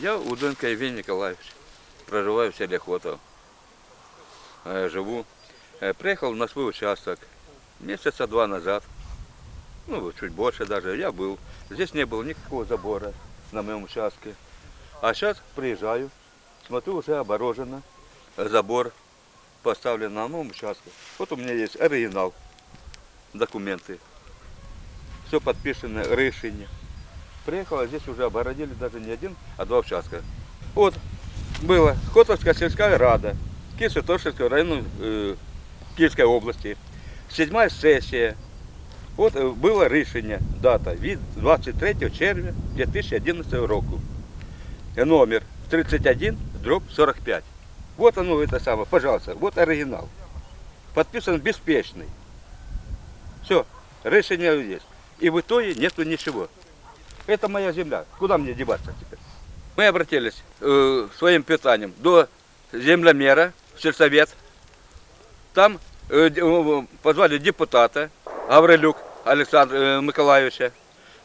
Я Уденко Евгений Николаевич. Проживаю в селе Хотов. Живу. Приехал на свой участок месяца два назад. Ну, чуть больше даже. Я был. Здесь не было никакого забора на моем участке. А сейчас приезжаю, смотрю, уже оборожено. Забор поставлен на моем участке. Вот у меня есть оригинал, документы. Все подписано, решение. Приехал, а здесь уже обородили даже не один, а два участка. Вот, было Хотовская сельская рада, Киев-Святошинского района э, Киевской области. Седьмая сессия. От е, було рішення, дата від 23 червня 2011 року. Номер 31, дробь 45. Вот оно это самое, пожалуйста, вот оригинал. Подписан беспечный. Все, решение есть. И в итоге нету ничего. Это моя земля. Куда мне деваться теперь? Мы обратились э, своим питанием до землемера, сельсовет. Там э, э, позвали депутата Гаврилюк Александра э, Николаевича.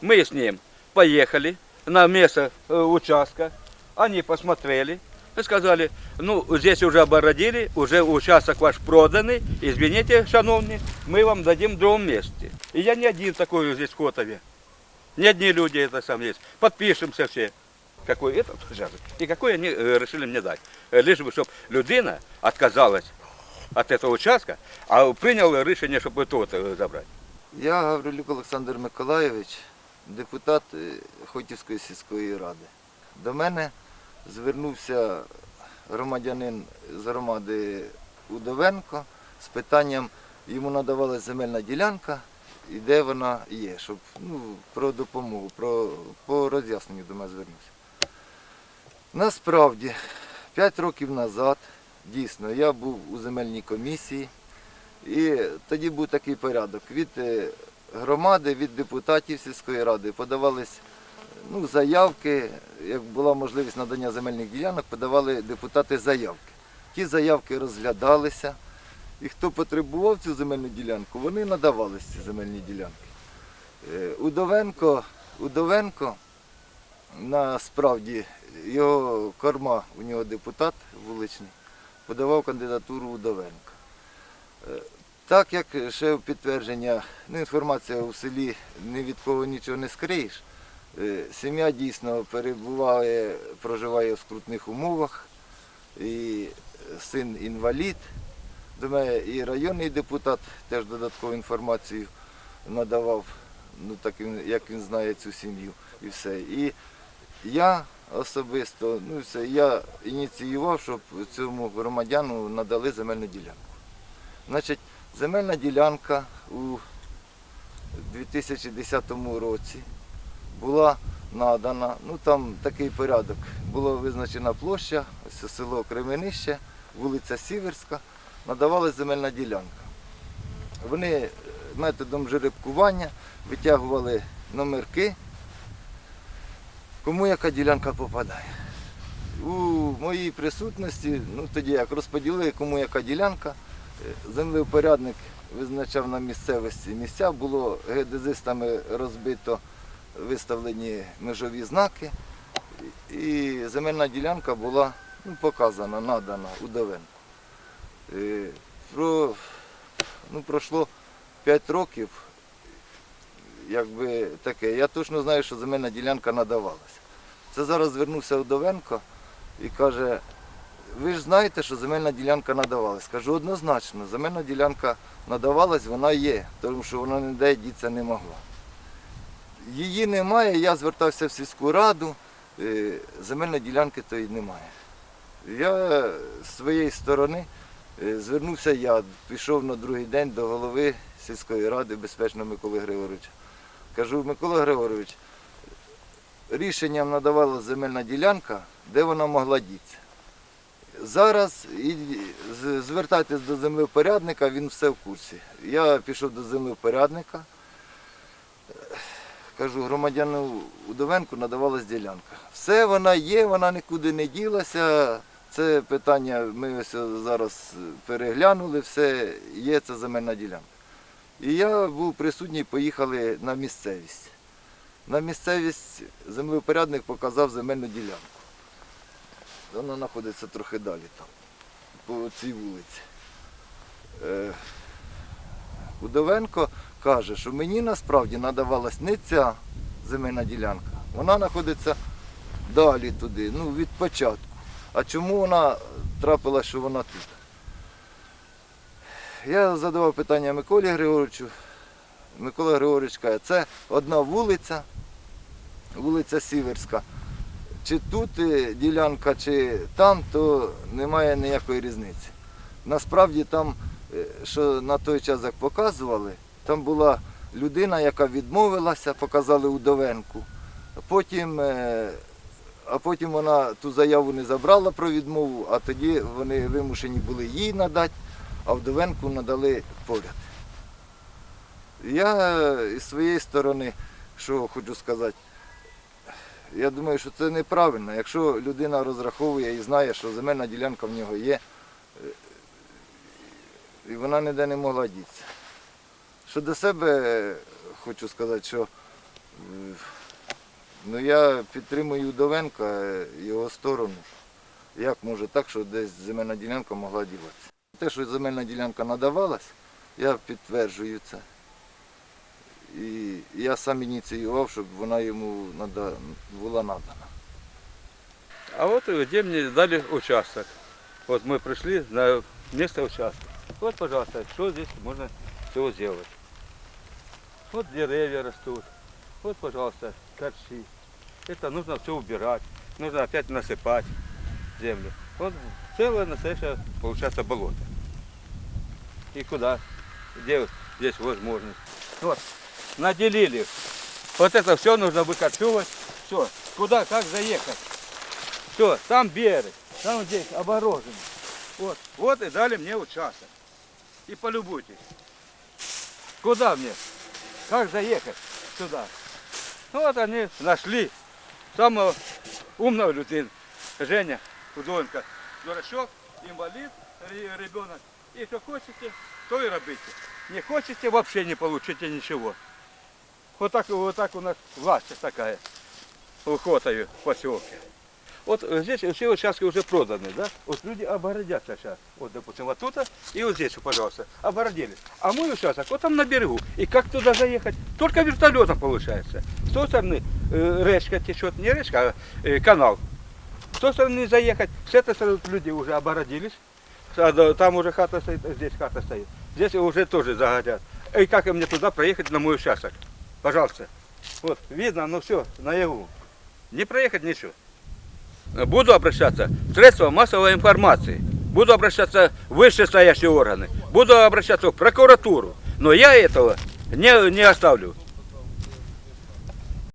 Мы с ним поехали на место э, участка. Они посмотрели и сказали, ну, здесь уже обородили, уже участок ваш проданный. Извините, шановні, мы вам дадим в другом месте. И я не один такой здесь в Котове. Не одни люди это сам есть. Подпишемся все. Какой этот участок и какой они э, решили мне дать. Э, Лишь бы, чтобы людина отказалась от этого участка, а прийняли рішення, щоб тут е, забрати. Я Гаврилюк Олександр Миколайович, депутат е, Хотівської сільської ради. До мене звернувся громадянин з громади Удовенко з питанням, йому надавалася земельна ділянка і де вона є, щоб ну, про допомогу, про, по роз'ясненню до мене звернувся. Насправді, 5 років назад, дійсно, я був у земельній комісії. І тоді був такий порядок. Від е, громади, від депутатів сільської ради подавались ну, заявки, як була можливість надання земельних ділянок, подавали депутати заявки. Ті заявки розглядалися, і хто потребував цю земельну ділянку, вони надавали ці земельні ділянки. Е, Удовенко, Удовенко насправді його корма, у нього депутат вуличний, подавав кандидатуру Удовенка. Так як ще підтвердження, ну, інформація у селі ні від кого нічого не скриєш. Е, Сім'я дійсно перебуває, проживає в скрутних умовах, і син інвалід. До мене і районний депутат теж додаткову інформацію надавав, ну так він, як він знає цю сім'ю і все. І я особисто, ну все, я ініціював, щоб цьому громадяну надали земельну ділянку. Значить, земельна ділянка у 2010 році була надана, ну там такий порядок. Була визначена площа, село Кременище, вулиця Сіверська, надавалася земельна ділянка. Вони е, методом жеребкування витягували номерки, кому яка ділянка попадає. У моїй присутності, ну тоді як розподілили, кому яка ділянка, Е, Землеупорядник визначав на місцевості місця, було геодезистами розбито виставлені межові знаки, і земельна ділянка була ну, показана, надана удовенку. Е, Про, ну, пройшло 5 років, якби таке. Я точно знаю, що земельна ділянка надавалася. Це зараз звернувся Удовенко і каже, ви ж знаєте, що земельна ділянка надавалась. Кажу, однозначно, земельна ділянка надавалась, вона є, тому що вона ніде діться не могла. Її немає, я звертався в сільську раду, е, земельної ділянки тої немає. Я з своєї сторони звернувся я, пішов на другий день до голови сільської ради безпечного Миколи Григоровича. Кажу, Микола Григорович, рішенням надавала земельна ділянка, де вона могла дітися. Зараз і звертайтесь до землевпорядника, він все в курсі. Я пішов до землевпорядника, кажу, громадяну Удовенку надавалась ділянка. Все вона є, вона нікуди не ділася. Це питання ми ось зараз переглянули, все є ця земельна ділянка. І я був присутній, поїхали на місцевість. На місцевість землевпорядник показав земельну ділянку. Вона знаходиться трохи далі там, по цій вулиці. Е, Удовенко каже, що мені насправді надавалась не ця земельна ділянка. Вона знаходиться далі туди, ну від початку. А чому вона трапила, що вона тут? Я задавав питання Миколі Григоровичу. Микола Григорович каже, це одна вулиця, вулиця Сіверська. Чи тут е, ділянка, чи там, то немає ніякої різниці. Насправді там, е, що на той час як показували, там була людина, яка відмовилася, показали Удовенку. Потім, е, а потім вона ту заяву не забрала про відмову, а тоді вони вимушені були їй надати, а Вдовенку надали поряд. Я е, із своєї сторони, що хочу сказати, я думаю, що це неправильно. Якщо людина розраховує і знає, що земельна ділянка в нього є, е, і вона ніде не могла дітися. Що до себе е, хочу сказати, що ну, я підтримую Удовенка, е, його сторону. Як може так, що десь земельна ділянка могла діватися? Те, що земельна ділянка надавалась, я підтверджую це. І я сам ініціював, щоб вона йому нада... була надана. А вот где мне дали участок. Вот мы пришли на место участка. Вот, пожалуйста, что здесь можно всего сделать. Вот деревья растут. Вот, пожалуйста, торчи. Это нужно все убирать. Нужно опять насыпать землю. Вот целое настоящее получается болото. И куда? Где здесь возможность? Вот, наделили. Вот это все нужно выкорчевывать. Все, куда, как заехать? Все, там берег, там здесь оборожено. Вот, вот и дали мне участок. И полюбуйтесь. Куда мне? Как заехать сюда? Ну вот они нашли самого умного людину. Женя Худонка. Дурачок, інвалід, ребенок. И что хотите, то і робите. Не хотите, вообще не получите ничего. Вот так, вот так у нас власть такая. Ухватаю поселке. Вот э, здесь все участки уже проданы, да? Вот люди обородятся сейчас. Вот, допустим, вот тут и вот здесь, пожалуйста, обородились. А мой участок вот там на берегу. И как туда заехать? Только вертолетом получается. С той стороны э, речка течет, не речка, а э, канал. С той стороны заехать, с этой стороны люди уже обородились. А, Там уже хата стоит, а здесь хата стоит. Здесь уже тоже загорят. И как мне туда проехать на мой участок? Пожалуйста. Вот, видно, ну все, наяву. Не проехать ничего. Буду обращаться в средства массовой информации. Буду обращаться в вышестоящие органы. Буду обращаться в прокуратуру. Но я этого не, не оставлю.